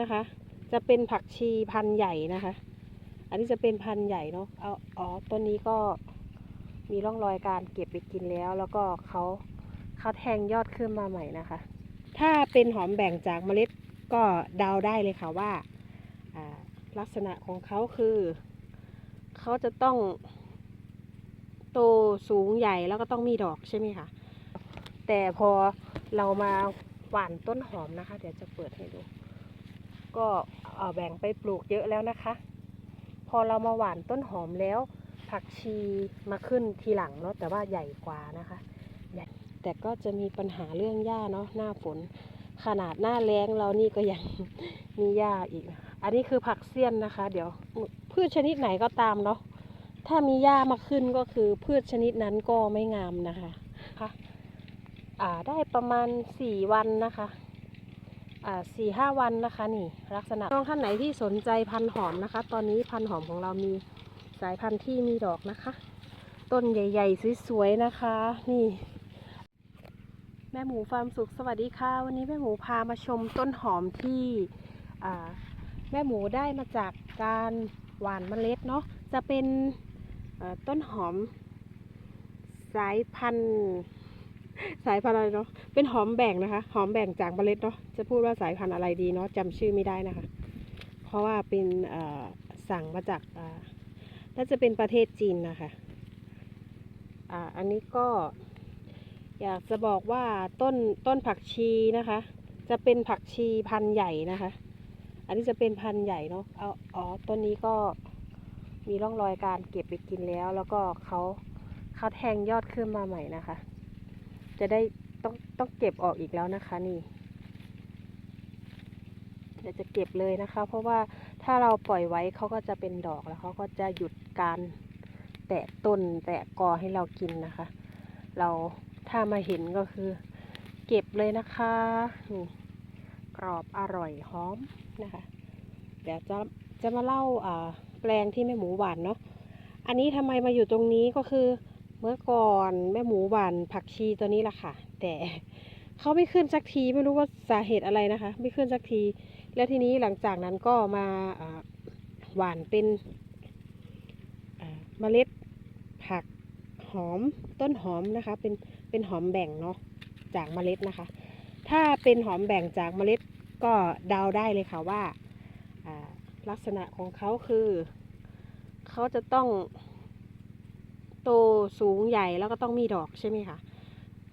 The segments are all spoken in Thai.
นะคะ จะเป็นผักชีพันธุ์ใหญ่นะคะ อันนี้จะเป็นพันธุ์ใหญ่เนาะเอาอ๋อต้นนี้ก็มีร่องรอยการเก็บไปกินแล้ว แล้วก็เขาเขาแทงยอดขึ้นมาใหม่นะคะ ถ้าเป็นหอมแบ่งจากเมล็ดก็เดาได้เลยค่ะว่าอ่าลักษณะของเขาคือเขาจะต้องโตสูงใหญ่แล้วก็ต้องมีดอกใช่ไหมคะแต่พอเรามาหว่านต้นหอมนะคะ เดี๋ยวจะเปิดให้ดู ก็แบ่งไปปลูกเยอะแล้วนะคะ พอเรามาหว่านต้นหอมแล้ว ผักชีมาขึ้นทีหลังเนาะแต่ว่าใหญ่กว่านะคะ แต่ก็จะมีปัญหาเรื่องหญ้าเนาะหน้าฝน ขนาดหน้าแล้งเรานี่ก็ยังมีหญ้าอีก อันนี้คือผักเสี้ยนนะคะ เดี๋ยวพืชชนิดไหนก็ตามเนาะถ้ามีหญ้ามาขึ้นก็คือพืชชนิดนั้นก็ไม่งามนะคะค่ะได้ประมาณสี่วันนะคะ สี่ห้าวันนะคะนี่ลักษณะน้องท่านไหนที่สนใจพันหอมนะคะ ตอนนี้พันหอมของเรามีสายพันธุ์ที่มีดอกนะคะ ต้นใหญ่ ๆ สวยๆนะคะ นี่ แม่หมูฟาร์มสุขสวัสดีค่ะ วันนี้แม่หมูพามาชมต้นหอมที่แม่หมูได้มาจากการหว่านเมล็ดเนาะจะเป็นต้นหอมสายพันธุ์ สายพันธุ์อะไรเนาะ เป็นหอมแบ่งนะคะ หอมแบ่งจากเมล็ดเนาะ จะพูดว่าสายพันธุ์อะไรดีเนาะจำชื่อไม่ได้นะคะ เพราะว่าเป็นสั่งมาจากน่าจะเป็นประเทศจีนนะคะ อ่า อันนี้ก็ อยากจะบอกว่าต้นต้นผักชีนะคะ จะเป็นผักชีพันธุ์ใหญ่นะคะ อันนี้จะเป็นพันธุ์ใหญ่เนาะ เอา อ๋อ ต้นนี้ก็มีร่องรอยการเก็บไปกินแล้ว แล้วก็เขาเขาแทงยอดขึ้นมาใหม่นะคะ จะได้ต้องต้องเก็บออกอีกแล้วนะคะนี่เดี๋ยวจะเก็บเลยนะคะ เพราะว่าถ้าเราปล่อยไว้เขาก็จะเป็นดอกแล้วเขาก็จะหยุดการแตะต้นแตะกอให้เรากินนะคะ เราถ้ามาเห็นก็คือ เก็บเลยนะคะนี่กรอบอร่อยหอมนะคะ เดี๋ยวจะจะมาเล่าอ่าแปลงที่แม่หมูหวานเนาะอันนี้ทำไมมาอยู่ตรงนี้ก็คือ เมื่อก่อนแม่หมูหวานผักชีตัวนี้แหละค่ะ แต่เขาไม่ขึ้นสักทีไม่รู้ว่าสาเหตุอะไรนะคะ ไม่ขึ้นสักที แล้วทีนี้หลังจากนั้นก็มาหวานเป็นเมล็ดผักหอมต้นหอมนะคะ เป็นเป็นหอมแบ่งเนาะจากเมล็ดนะคะ ถ้าเป็นหอมแบ่งจากเมล็ดก็เดาได้เลยค่ะว่าลักษณะของเขาคือ เขาจะต้อง ตสูงใหญ่แล้วก็ต้องมีดอกใช่ไหมคะ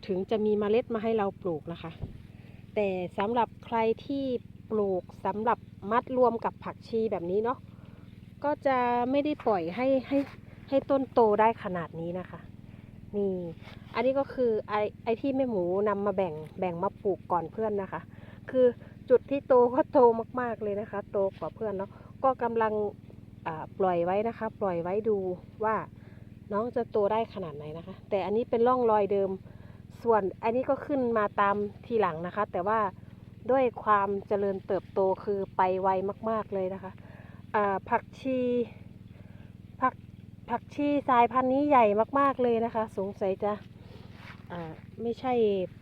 ถึงจะมีเมล็ดมาให้เราปลูกนะคะ แต่สำหรับใครที่ปลูกสำหรับมัดรวมกับผักชีแบบนี้เนาะก็จะไม่ได้ปล่อยให้ให้ให้ต้นโตได้ขนาดนี้นะคะนี่อันนี้ก็คือไอไอที่แม่หมูนำมาแบ่งแบ่งมาปลูกก่อนเพื่อนนะคะ คือจุดที่โตก็โตมากๆเลยนะคะ โตกว่าเพื่อนเนาะก็กำลังปล่อยไว้นะคะ ปล่อยไว้ดูว่า น้องจะโตได้ขนาดไหนนะคะ แต่อันนี้เป็นร่องรอยเดิม ส่วนอันนี้ก็ขึ้นมาตามทีหลังนะคะ แต่ว่าด้วยความเจริญเติบโตคือไปไวมาก ๆเลยนะคะผักชีผักผักชีสายพันธุ์นี้ใหญ่มาก ๆเลยนะคะ สงสัยจะไม่ใช่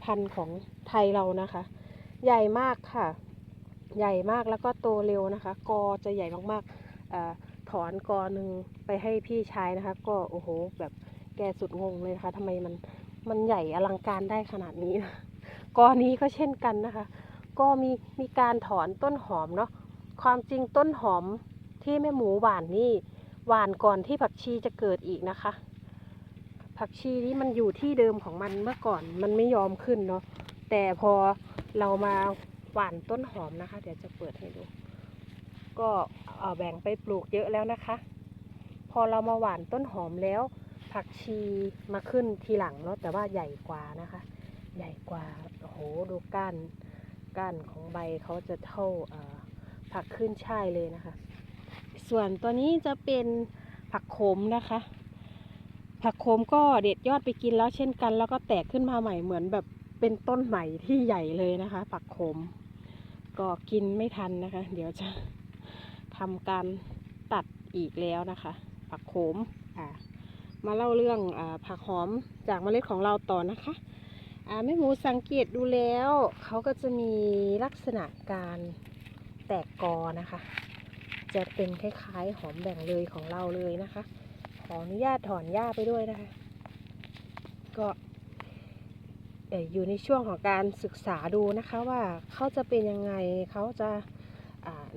พันธุ์ของไทยเรานะคะ ใหญ่มากค่ะ ใหญ่มากแล้วก็โตเร็วนะคะ กอจะใหญ่มากๆ อ่าถอนกอหนึ่งไปให้พี่ชายนะคะ ก็โอ้โห แบบแกสุดงงเลยนะคะทำไมมันมันใหญ่อลังการได้ขนาดนี้นะกอนี้ก็เช่นกันนะคะ ก็มีมีการถอนต้นหอมเนาะความจริงต้นหอมที่แม่หมูหวานนี่หวานก่อนที่ผักชีจะเกิดอีกนะคะ ผักชีนี้มันอยู่ที่เดิมของมันเมื่อก่อนมันไม่ยอมขึ้นเนาะแต่พอเรามาหวานต้นหอมนะคะ เดี๋ยวจะเปิดให้ดู ก็แบ่งไปปลูกเยอะแล้วนะคะ พอเรามาหว่านต้นหอมแล้ว ผักชีมาขึ้นทีหลังเนาะแต่ว่าใหญ่กว่านะคะ ใหญ่กว่าโอ้โหดูก้านก้านของใบเขาจะเท่าผักขึ้นช่ายเลยนะคะ ส่วนตัวนี้จะเป็นผักโขมนะคะ ผักโขมก็เด็ดยอดไปกินแล้วเช่นกัน แล้วก็แตกขึ้นมาใหม่เหมือนแบบเป็นต้นใหม่ที่ใหญ่เลยนะคะ ผักโขมก็กินไม่ทันนะคะ เดี๋ยวจะ ทำการตัดอีกแล้วนะคะ ผักโขมอ่ามาเล่าเรื่องอาผักหอมจากเมล็ดของเราต่อนะคะอ่าแม่หมูสังเกตดูแล้วเขาก็จะมีลักษณะการแตกกอนะคะ จะเป็นคล้ายๆหอมแบ่งเลยของเราเลยนะคะ ขออนุญาตถอนหญ้าไปด้วยนะคะ ก็เอ่ออยู่ในช่วงของการศึกษาดูนะคะว่าเขาจะเป็นยังไงเขาจะอ่า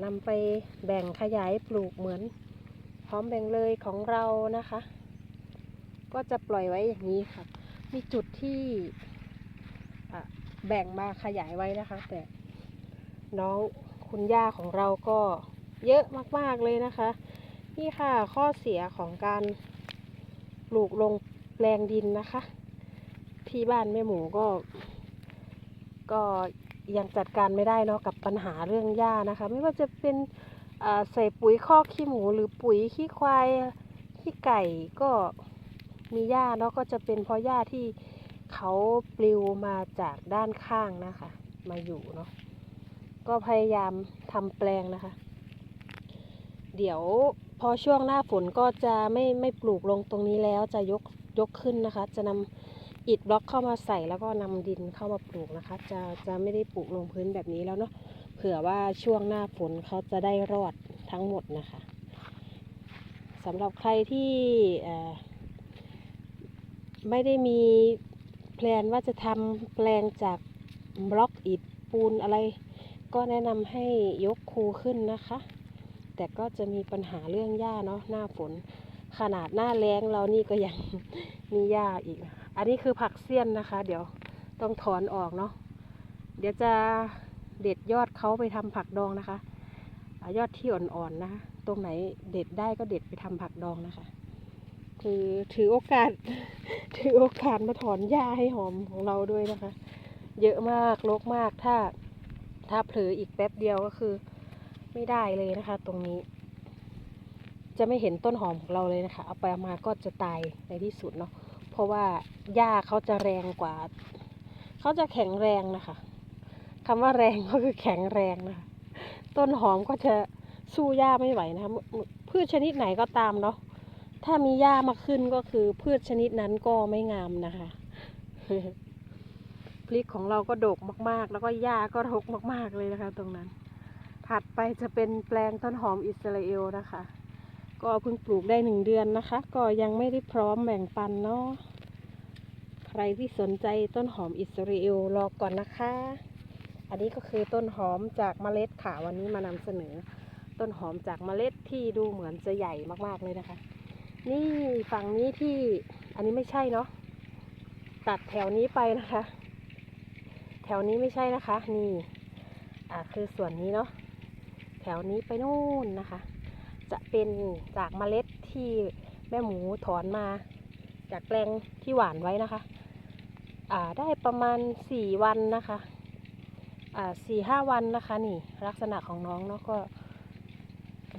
นำไปแบ่งขยายปลูกเหมือนหอมแบ่งเลยของเรานะคะ ก็จะปล่อยไว้อย่างนี้ค่ะ มีจุดที่แบ่งมาขยายไว้นะคะ แต่น้องคุณย่าของเราก็เยอะมาก ๆ เลยนะคะ นี่ค่ะข้อเสียของการปลูกลงแปลงดินนะคะ ที่บ้านแม่หมูก็ก็ ยังจัดการไม่ได้เนาะกับปัญหาเรื่องหญ้านะคะ ไม่ว่าจะเป็นใส่ปุ๋ยคอกขี้หมูหรือปุ๋ยขี้ควายขี้ไก่ก็มีหญ้าเนาะก็จะเป็นเพราะหญ้าที่เขาปลิวมาจากด้านข้างนะคะ มาอยู่เนาะก็พยายามทำแปลงนะคะ เดี๋ยวพอช่วงหน้าฝนก็จะไม่ไม่ปลูกลงตรงนี้แล้วจะยกยกขึ้นนะคะ จะนำ อิฐบล็อกเข้ามาใส่แล้วก็นำดินเข้ามาปลูกนะคะ จะจะไม่ได้ปลูกลงพื้นแบบนี้แล้วเนาะเผื่อว่าช่วงหน้าฝนเขาจะได้รอดทั้งหมดนะคะสำหรับใครที่ไม่ได้มีแพลนว่าจะทำแปลงจากบล็อกอิฐปูนอะไร ก็แนะนำให้ยกคูขึ้นนะคะ แต่ก็จะมีปัญหาเรื่องหญ้าเนาะหน้าฝน ขนาดหน้าแล้งเรานี่ก็ยังมีหญ้าอีกนะคะ อันนี้คือผักเสี้ยนนะคะ เดี๋ยวต้องถอนออกเนาะเดี๋ยวจะเด็ดยอดเขาไปทำผักดองนะคะอยอดที่อ่อนๆนะคะตรงไหนเด็ดได้ก็เด็ดไปทำผักดองนะคะ คือถือโอกาส ถือโอกาสมาถอนหญ้าให้หอมของเราด้วยนะคะ เยอะมากรกมากถ้าถ้าเผลออีกแป๊บเดียวก็คือ ไม่ได้เลยนะคะ ตรงนี้ จะไม่เห็นต้นหอมของเราเลยนะคะ เอาไปมาก็จะตายในที่สุดเนาะ ราะว่าหญ้าเขาจะแรงกว่า เขาจะแข็งแรงนะคะคำว่าแรงก็คือแข็งแรงนะคะต้นหอมก็จะสู้หญ้าไม่ไหวนะคะพืชชนิดไหนก็ตามเนาะถ้ามีหญ้ามาขึ้นก็คือพืชชนิดนั้นก็ไม่งามนะคะพริกของเราก็ดกมาก ๆ แล้วก็หญ้าก็รกมาก ๆเลยนะคะ ตรงนั้น ถัดไปจะเป็นแปลงต้นหอมอิสราเอลนะคะ ก็เพิ่งปลูกได้หนึ่งเดือนนะคะ ก็ยังไม่ได้พร้อมแบ่งปันเนาะใครที่สนใจต้นหอมอิสราเอลรอก่อนนะคะ อันนี้ก็คือต้นหอมจากเมล็ดค่ะวันนี้มานำเสนอ ต้นหอมจากเมล็ดที่ดูเหมือนจะใหญ่มากๆเลยนะคะ นี่ฝั่งนี้ที่อันนี้ไม่ใช่เนาะตัดแถวนี้ไปนะคะ แถวนี้ไม่ใช่นะคะ นี่อ่าคือส่วนนี้เนาะแถวนี้ไปนู่นนะคะ จะเป็นจากเมล็ดที่แม่หมูถอนมา จากแปลงที่หวานไว้นะคะอ่าได้ประมาณสี่วันนะคะอ่าสี่ห้าวันนะคะนี่ลักษณะของน้องเนาะก็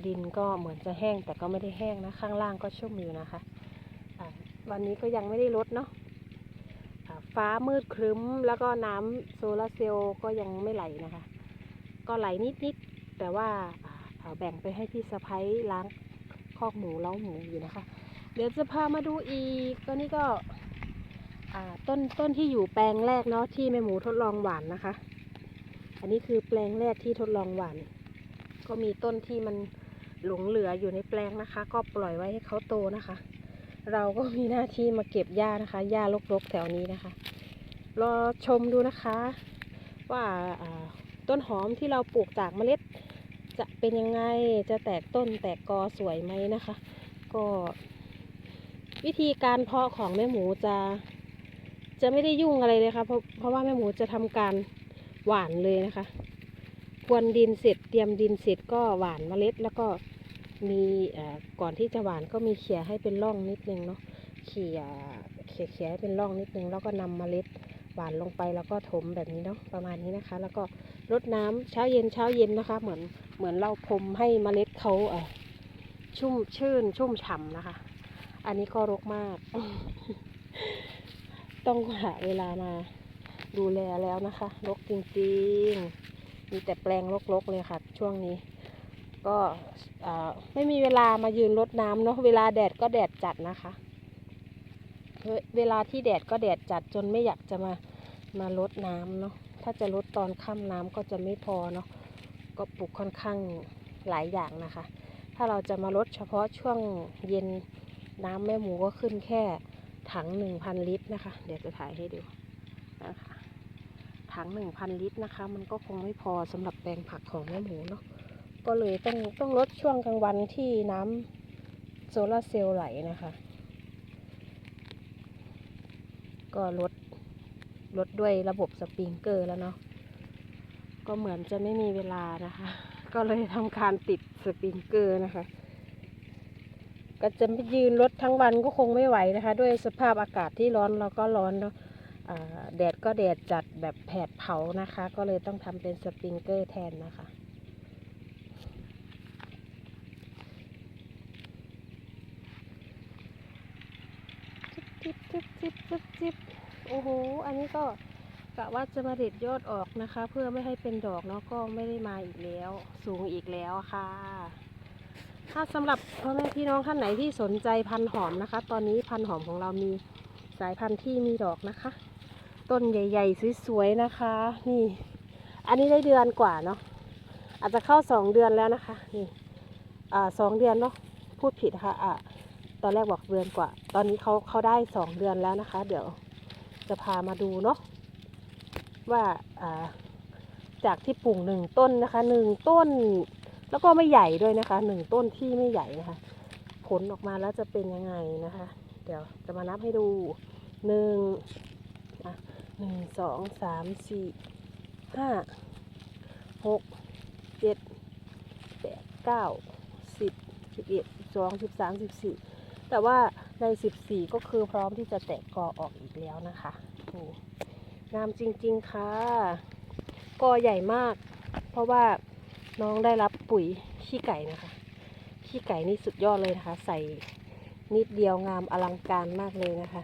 ดินก็เหมือนจะแห้งแต่ก็ไม่ได้แห้งนะข้างล่างก็ชุ่มอยู่นะคะอ่าวันนี้ก็ยังไม่ได้ลดเนาะฟ้ามืดครึ้มแล้วก็น้ำโซลาร์เซลล์ก็ยังไม่ไหลนะคะ ก็ไหลนิดๆแต่ว่า แบ่งไปให้พี่สะพ้ยล้างคอกหมูเล้าหมูอยู่นะคะ เดี๋ยวจะพามาดูอีกตัวนี้ก็ต้นต้นที่อยู่แปลงแรกเนาะที่แม่หมูทดลองหวานนะคะ อันนี้คือแปลงแรกที่ทดลองหวาน ก็มีต้นที่มันหลงเหลืออยู่ในแปลงนะคะ ก็ปล่อยไว้ให้เขาโตนะคะ เราก็มีหน้าที่มาเก็บหญ้านะคะหญ้ารกๆแถวนี้นะคะ รอชมดูนะคะ ว่าต้นหอมที่เราปลูกจากเมล็ด จะเป็นยังไงจะแตกต้นแตกกอสวยไหมนะคะ ก็ วิธีการเพาะของแม่หมูจะ จะไม่ได้ยุ่งอะไรเลยค่ะเพราะเพราะว่าแม่หมูจะทำการหว่านเลยนะคะพรวนดินเสร็จเตรียมดินเสร็จก็หว่านเมล็ด แล้วก็มีอ่อก่อนที่จะหว่านก็มีเขี่ยให้เป็นร่องนิดนึงเนาะเขี่ยเขี่ยเขี่ยให้เป็นร่องนิดนึง แล้วก็นำเมล็ดหวานลงไปแล้วก็ถมแบบนี้เนาะประมาณนี้นะคะ แล้วก็รดน้ำเช้าเย็นเช้าเย็นนะคะ เหมือน เหมือนเราพรมให้เมล็ดเขาเออชุ่มชื่น ชุ่มฉ่ำนะคะ อันนี้ก็รกมาก ต้องหาเวลามาดูแลแล้วนะคะ รกจริงๆ มีแต่แปลงรกๆเลยค่ะ ช่วงนี้ ก็ไม่มีเวลามายืนรดน้ำเนาะ เวลาแดดก็แดดจัดนะคะ เวเวลาที่แดดก็แดดจัดจนไม่อยากจะมามารดน้ำเนาะ ถ้าจะรดตอนค่ำน้ำก็จะไม่พอเนาะ ก็ปลูกค่อนข้างหลายอย่างนะคะ ถ้าเราจะมาลดเฉพาะช่วงเย็นน้ำแม่หมูก็ขึ้นแค่ถัง 1,000 ลิตรนะคะ เดี๋ยวจะถ่ายให้ดูนะคะถัง 1,000 ลิตรนะคะ มันก็คงไม่พอสำหรับแปลงผักของแม่หมูเนาะก็เลยต้องต้องลดช่วงกลางวันที่น้ำโซลาร์เซลล์ไหลนะคะ ก็ลดลดด้วยระบบสปริงเกอร์แล้วเนาะ ก็เหมือนจะไม่มีเวลานะคะ ก็เลยทำการติดสปริงเกอร์นะคะ ก็จะไปยืนรถทั้งวันก็คงไม่ไหวนะคะ ด้วยสภาพอากาศที่ร้อนเราก็ร้อนเนาะอ่าแดดก็แดดจัดแบบแผดเผานะคะ ก็เลยต้องทำเป็นสปริงเกอร์แทนนะคะจิบจิบจิบจิบจิบโอ้โห อันนี้ก็ กะว่าจะมาเด็ดยอดออกนะคะ เพื่อไม่ให้เป็นดอกเนาะก็ไม่ได้มาอีกแล้ว สูงอีกแล้วค่ะ ถ้าสำหรับพ่อแม่พี่น้องท่านไหนที่สนใจพันหอมนะคะ ตอนนี้พันหอมของเรามีสายพันธุ์ที่มีดอกนะคะ ต้นใหญ่ ๆ สวยๆนะคะ นี่ อันนี้ได้เดือนกว่าเนาะอาจจะเข้าสองเดือนแล้วนะคะนี่อ่าสองเดือนเนาะพูดผิดค่ะอ่าตอนแรกบอกเดือนกว่า ตอนนี้เขาเขาได้สองเดือนแล้วนะคะ เดี๋ยวจะพามาดูเนาะ ว่าจากที่ปลูกหนึ่งต้นนะคะหนึ่งต้น แล้วก็ไม่ใหญ่ด้วยนะคะหนึ่งต้นที่ไม่ใหญ่นะคะ ผลออกมาแล้วจะเป็นยังไงนะคะ เดี๋ยวจะมานับให้ดูหนึ่งหนึ่งสองสามสี่ห้าหกเจ็ดแปดเก้าสิบสิบเอ็ดสองสิบสามสิบสี่แต่ว่าใน 14 ก็คือพร้อมที่จะแตกกอออกอีกแล้วนะคะ งามจริงๆค่ะกอใหญ่มาก เพราะว่าน้องได้รับปุ๋ยขี้ไก่นะคะ ขี้ไก่นี่สุดยอดเลยนะคะ ใส่นิดเดียวงามอลังการมากเลยนะคะ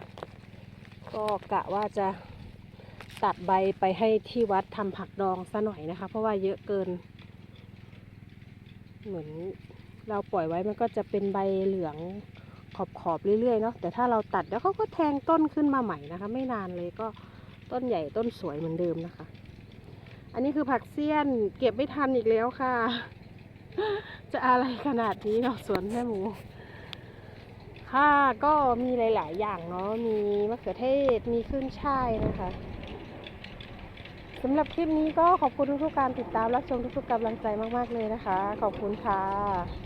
ก็กะว่าจะตัดใบไปให้ที่วัดทำผักดองซะหน่อยนะคะ เพราะว่าเยอะเกิน เหมือนเราปล่อยไว้มันก็จะเป็นใบเหลืองขอบขอบๆเรื่อยๆเนาะแต่ถ้าเราตัดแล้วเขาก็แทงต้นขึ้นมาใหม่นะคะ ไม่นานเลยก็ ต้นใหญ่ต้นสวยเหมือนเดิมนะคะ อันนี้คือผักเสี้ยนเก็บไม่ทันอีกแล้วค่ะ จะอะไรขนาดนี้เนาะสวนแม่หมู ค่ะก็มีหลาย ๆ อย่างเนาะมีมะเขือเทศมีขึ้นช่ายนะคะสำหรับคลิปนี้ก็ขอบคุณทุกๆการติดตามรับชมทุกๆกำลังใจมาก ๆ เลยนะคะ ขอบคุณค่ะ